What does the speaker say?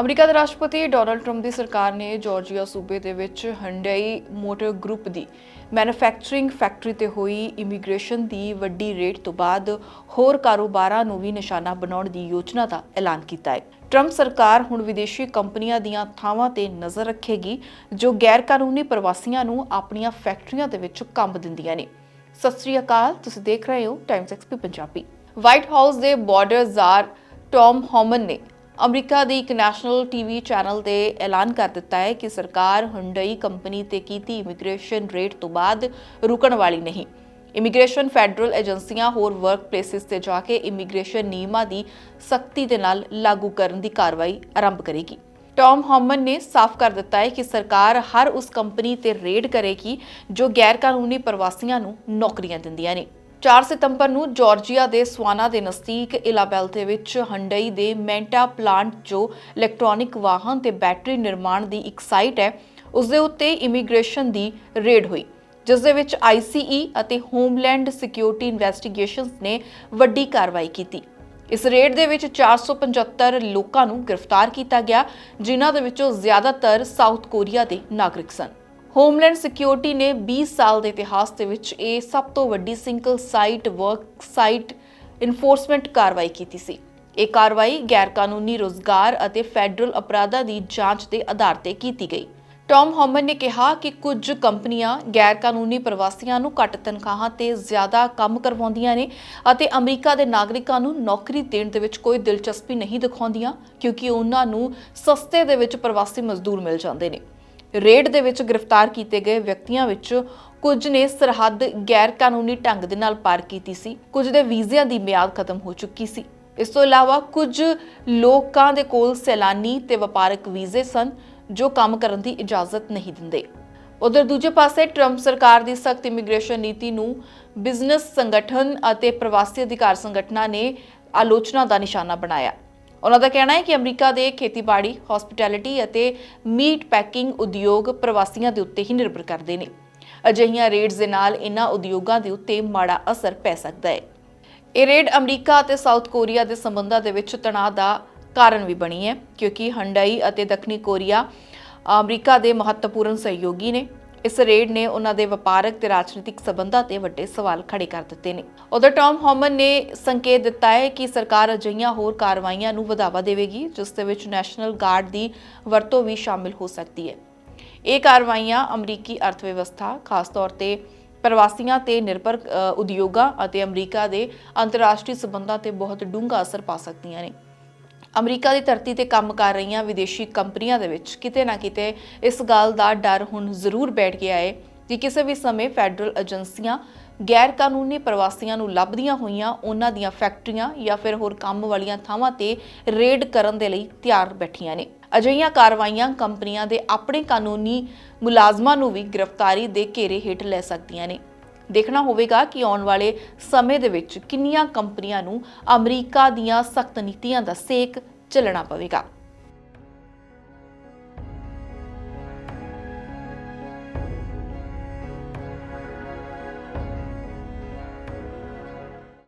America ਦੇ ਰਾਸ਼ਟਰਪਤੀ Donald Trump ਦੀ ਸਰਕਾਰ ਨੇ ਜਾਰਜੀਆ ਸੂਬੇ ਦੇ ਵਿੱਚ ਹੰਡਈ ਮੋਟਰ ਗਰੁੱਪ ਦੀ ਮੈਨੂਫੈਕਚਰਿੰਗ ਫੈਕਟਰੀ ਤੇ ਹੋਈ ਇਮੀਗ੍ਰੇਸ਼ਨ ਦੀ ਵੱਡੀ ਰੇਟ ਤੋਂ ਬਾਅਦ ਹੋਰ ਕਾਰੋਬਾਰਾਂ ਨੂੰ ਵੀ ਨਿਸ਼ਾਨਾ ਬਣਾਉਣ ਦੀ ਯੋਜਨਾ ਦਾ ਐਲਾਨ ਕੀਤਾ ਹੈ। ਟਰੰਪ ਸਰਕਾਰ ਹੁਣ ਵਿਦੇਸ਼ੀ ਕੰਪਨੀਆਂ ਦੀਆਂ ਥਾਵਾਂ ਤੇ ਨਜ਼ਰ ਰੱਖੇਗੀ, ਜੋ ਗੈਰ ਕਾਨੂੰਨੀ ਪ੍ਰਵਾਸੀਆਂ ਨੂੰ ਆਪਣੀਆਂ ਫੈਕਟਰੀਆਂ ਦੇ ਵਿੱਚ ਕੰਮ ਦਿੰਦੀਆਂ ਨੇ। ਸਤਿ ਸ੍ਰੀ ਅਕਾਲ, ਤੁਸੀਂ ਦੇਖ ਰਹੇ ਹੋ Times XP Punjabi. White House ਦੇ ਬਾਰਡਰ ਜ਼ਾਰ ਟੌਮ ਹੌਮਨ ਨੇ ਅਮਰੀਕਾ ਦੀ ਇੱਕ ਨੈਸ਼ਨਲ ਟੀਵੀ ਚੈਨਲ ਤੇ ਐਲਾਨ ਕਰ ਦਿੱਤਾ ਹੈ ਕਿ ਸਰਕਾਰ ਹੁੰਡਈ ਕੰਪਨੀ ਤੇ ਕੀਤੀ ਇਮੀਗ੍ਰੇਸ਼ਨ ਰੇਟ ਤੋਂ ਬਾਅਦ ਰੁਕਣ ਵਾਲੀ ਨਹੀਂ। ਇਮੀਗ੍ਰੇਸ਼ਨ ਫੈਡਰਲ ਏਜੰਸੀਆਂ ਹੋਰ ਵਰਕ ਪਲੇਸਿਸ ਤੇ ਜਾ ਕੇ ਇਮੀਗ੍ਰੇਸ਼ਨ ਨਿਯਮਾਂ ਦੀ ਸਖਤੀ ਦੇ ਨਾਲ ਲਾਗੂ ਕਰਨ ਦੀ ਕਾਰਵਾਈ ਆਰੰਭ ਕਰੇਗੀ। ਟੌਮ ਹੌਮਨ ਨੇ ਸਾਫ਼ ਕਰ ਦਿੱਤਾ ਹੈ ਕਿ ਸਰਕਾਰ ਹਰ ਉਸ ਕੰਪਨੀ ਤੇ ਰੇਡ ਕਰੇਗੀ ਜੋ ਗੈਰ ਕਾਨੂੰਨੀ ਪ੍ਰਵਾਸੀਆਂ ਨੂੰ ਨੌਕਰੀਆਂ ਦਿੰਦੀਆਂ ਨੇ। 4 ਸਤੰਬਰ ਨੂੰ ਜਾਰਜੀਆ ਦੇ ਸਵਾਨਾ ਦੇ ਨਜ਼ਦੀਕ ਇਲਾਬੈਲ ਦੇ ਵਿੱਚ ਹੰਡਈ ਦੇ ਮੈਂਟਾ ਪਲਾਂਟ, ਜੋ ਇਲੈਕਟ੍ਰੋਨਿਕ ਵਾਹਨ ਤੇ ਬੈਟਰੀ ਨਿਰਮਾਣ ਦੀ ਇੱਕ ਸਾਈਟ ਹੈ ਉਸ ਦੇ ਉੱਤੇ ਇਮੀਗ੍ਰੇਸ਼ਨ ਦੀ ਰੇਡ ਹੋਈ, ਜਿਸ ਦੇ ਵਿੱਚ ICE ਅਤੇ ਹੋਮਲੈਂਡ ਸਿਕਿਉਰਿਟੀ ਇਨਵੈਸਟੀਗੇਸ਼ਨਸ ਨੇ ਵੱਡੀ ਕਾਰਵਾਈ ਕੀਤੀ। ਇਸ ਰੇਡ ਦੇ ਵਿੱਚ 475 ਲੋਕਾਂ ਨੂੰ ਗ੍ਰਿਫਤਾਰ ਕੀਤਾ ਗਿਆ, ਜਿਨ੍ਹਾਂ ਦੇ ਵਿੱਚੋਂ ਜ਼ਿਆਦਾਤਰ ਸਾਊਥ ਕੋਰੀਆ ਦੇ ਨਾਗਰਿਕ ਸਨ। ਹੋਮਲੈਂਡ ਸਿਕਿਉਰਿਟੀ ਨੇ 20 ਸਾਲ ਦੇ ਇਤਿਹਾਸ ਦੇ ਵਿੱਚ ਇਹ ਸਭ ਤੋਂ ਵੱਡੀ single site work site enforcement ਕਾਰਵਾਈ ਕੀਤੀ ਸੀ। ਇਹ ਕਾਰਵਾਈ ਗੈਰ ਕਾਨੂੰਨੀ ਰੋਜ਼ਗਾਰ ਅਤੇ ਫੈਡਰਲ ਅਪਰਾਧਾਂ ਦੀ ਜਾਂਚ ਦੇ ਆਧਾਰ ਤੇ ਕੀਤੀ ਗਈ। ਟੌਮ ਹੌਮਨ ਨੇ ਕਿਹਾ ਕਿ ਕੁਝ ਕੰਪਨੀਆਂ ਗੈਰ ਕਾਨੂੰਨੀ ਪ੍ਰਵਾਸੀਆਂ ਨੂੰ ਘੱਟ ਤਨਖਾਹਾਂ ਤੇ ਜ਼ਿਆਦਾ ਕੰਮ ਕਰਵਾਉਂਦੀਆਂ ਨੇ ਅਤੇ ਅਮਰੀਕਾ ਦੇ ਨਾਗਰਿਕਾਂ ਨੂੰ ਨੌਕਰੀ ਦੇਣ ਦੇ ਵਿੱਚ ਕੋਈ ਦਿਲਚਸਪੀ ਨਹੀਂ ਦਿਖਾਉਂਦੀਆਂ, ਕਿਉਂਕਿ ਉਹਨਾਂ ਨੂੰ ਸਸਤੇ ਦੇ ਵਿੱਚ ਪ੍ਰਵਾਸੀ ਮਜ਼ਦੂਰ ਮਿਲ ਜਾਂਦੇ ਨੇ। ਰੇਡ ਦੇ ਵਿੱਚ ਗ੍ਰਿਫਤਾਰ ਕੀਤੇ ਗਏ ਵਿਅਕਤੀਆਂ ਵਿੱਚ ਕੁਝ ਨੇ ਸਰਹੱਦ ਗੈਰ ਕਾਨੂੰਨੀ ਢੰਗ ਦੇ ਨਾਲ ਪਾਰ ਕੀਤੀ ਸੀ। ਕੁਝ ਦੇ ਵੀਜ਼ਿਆਂ ਦੀ ਮਿਆਦ ਖਤਮ ਹੋ ਚੁੱਕੀ ਸੀ। ਇਸ ਤੋਂ ਇਲਾਵਾ ਕੁਝ ਲੋਕਾਂ ਦੇ ਕੋਲ ਸੈਲਾਨੀ ਤੇ ਵਪਾਰਕ ਵੀਜ਼ੇ ਸਨ, ਜੋ ਕੰਮ ਕਰਨ ਦੀ ਇਜਾਜ਼ਤ ਨਹੀਂ ਦਿੰਦੇ। ਉਧਰ ਦੂਜੇ ਪਾਸੇ ਟਰੰਪ ਸਰਕਾਰ ਦੀ ਸਖਤ ਇਮੀਗ੍ਰੇਸ਼ਨ ਨੀਤੀ ਨੂੰ ਬਿਜ਼ਨਸ ਸੰਗਠਨ ਅਤੇ ਪ੍ਰਵਾਸੀ ਅਧਿਕਾਰ ਸੰਗਠਨਾਂ ਨੇ ਆਲੋਚਨਾ ਦਾ ਨਿਸ਼ਾਨਾ ਬਣਾਇਆ। ਉਹਨਾਂ ਦਾ ਕਹਿਣਾ ਹੈ ਕਿ ਅਮਰੀਕਾ ਦੇ ਖੇਤੀਬਾੜੀ ਹਸਪਿਟੈਲਿਟੀ ਅਤੇ ਮੀਟ ਪੈਕਿੰਗ ਉਦਯੋਗ ਪ੍ਰਵਾਸੀਆਂ ਦੇ ਉੱਤੇ ਹੀ ਨਿਰਭਰ ਕਰਦੇ ਨੇ। ਅਜਿਹੀਆਂ ਰੇਡਸ ਦੇ ਨਾਲ ਇਹਨਾਂ ਉਦਯੋਗਾਂ ਦੇ ਉੱਤੇ ਮਾੜਾ ਅਸਰ ਪੈ ਸਕਦਾ ਹੈ। ਇਹ ਰੇਡ ਅਮਰੀਕਾ ਅਤੇ ਸਾਊਥ ਕੋਰੀਆ ਦੇ ਸੰਬੰਧਾਂ ਦੇ ਵਿੱਚ ਤਣਾਅ ਦਾ ਕਾਰਨ ਵੀ ਬਣੀ ਹੈ, ਕਿਉਂਕਿ ਹੰਡਾਈ ਅਤੇ ਦੱਖਣੀ ਕੋਰੀਆ ਅਮਰੀਕਾ ਦੇ ਮਹੱਤਵਪੂਰਨ ਸਹਿਯੋਗੀ ਨੇ। ਇਸ ਰੇਡ ਨੇ ਉਹਨਾਂ ਦੇ ਵਪਾਰਕ ਤੇ ਰਾਜਨੀਤਿਕ ਸਬੰਧਾਂ ਤੇ ਵੱਡੇ ਸਵਾਲ ਖੜੇ ਕਰ ਦਿੱਤੇ ਨੇ। ਉਧਰ ਟੌਮ ਹੌਮਨ ਨੇ ਸੰਕੇਤ ਦਿੱਤਾ ਹੈ ਕਿ ਸਰਕਾਰ ਅਜਿਹੀਆਂ ਹੋਰ ਕਾਰਵਾਈਆਂ ਨੂੰ ਵਧਾਵਾ ਦੇਵੇਗੀ, ਜਿਸ ਦੇ ਵਿੱਚ ਨੈਸ਼ਨਲ ਗਾਰਡ ਦੀ ਵਰਤੋਂ ਵੀ ਸ਼ਾਮਿਲ ਹੋ ਸਕਦੀ ਹੈ। ਇਹ ਕਾਰਵਾਈਆਂ ਅਮਰੀਕੀ ਅਰਥਵਿਵਸਥਾ, ਖਾਸ ਤੌਰ ਤੇ ਪ੍ਰਵਾਸੀਆਂ ਤੇ ਨਿਰਭਰ ਉਦਯੋਗਾਂ ਅਤੇ ਅਮਰੀਕਾ ਦੇ ਅੰਤਰਰਾਸ਼ਟਰੀ ਸਬੰਧਾਂ ਤੇ ਬਹੁਤ ਡੂੰਘਾ ਅਸਰ ਪਾ ਸਕਦੀਆਂ ਨੇ। ਅਮਰੀਕਾ ਦੀ ਧਰਤੀ ਤੇ ਕੰਮ ਕਰ ਰਹੀਆਂ ਵਿਦੇਸ਼ੀ ਕੰਪਨੀਆਂ ਦੇ ਵਿੱਚ ਕਿਤੇ ਨਾ ਕਿਤੇ ਇਸ ਗੱਲ ਦਾ ਡਰ ਹੁਣ ਜ਼ਰੂਰ ਬੈਠ ਗਿਆ ਹੈ ਕਿ ਕਿਸੇ ਵੀ ਸਮੇਂ ਫੈਡਰਲ ਏਜੰਸੀਆਂ ਗੈਰ ਕਾਨੂੰਨੀ ਪ੍ਰਵਾਸੀਆਂ ਨੂੰ ਲੱਭਦੀਆਂ ਹੋਈਆਂ ਉਹਨਾਂ ਦੀਆਂ ਫੈਕਟਰੀਆਂ ਜਾਂ ਫਿਰ ਹੋਰ ਕੰਮ ਵਾਲੀਆਂ ਥਾਵਾਂ ਤੇ ਰੇਡ ਕਰਨ ਦੇ ਲਈ ਤਿਆਰ ਬੈਠੀਆਂ ਨੇ। ਅਜਿਹੀਆਂ ਕਾਰਵਾਈਆਂ ਕੰਪਨੀਆਂ ਦੇ ਆਪਣੇ ਕਾਨੂੰਨੀ ਮੁਲਾਜ਼ਮਾਂ ਨੂੰ ਵੀ ਗ੍ਰਿਫਤਾਰੀ ਦੇ ਘੇਰੇ ਹੇਠ ਲੈ ਸਕਦੀਆਂ ਨੇ। ਦੇਖਣਾ ਹੋਵੇਗਾ ਕਿ ਆਉਣ ਵਾਲੇ ਸਮੇਂ ਦੇ ਵਿੱਚ ਕਿੰਨੀਆਂ ਕੰਪਨੀਆਂ ਨੂੰ ਅਮਰੀਕਾ ਦੀਆਂ ਸਖਤ ਨੀਤੀਆਂ ਦਾ ਸੇਕ ਚੱਲਣਾ ਪਵੇਗਾ।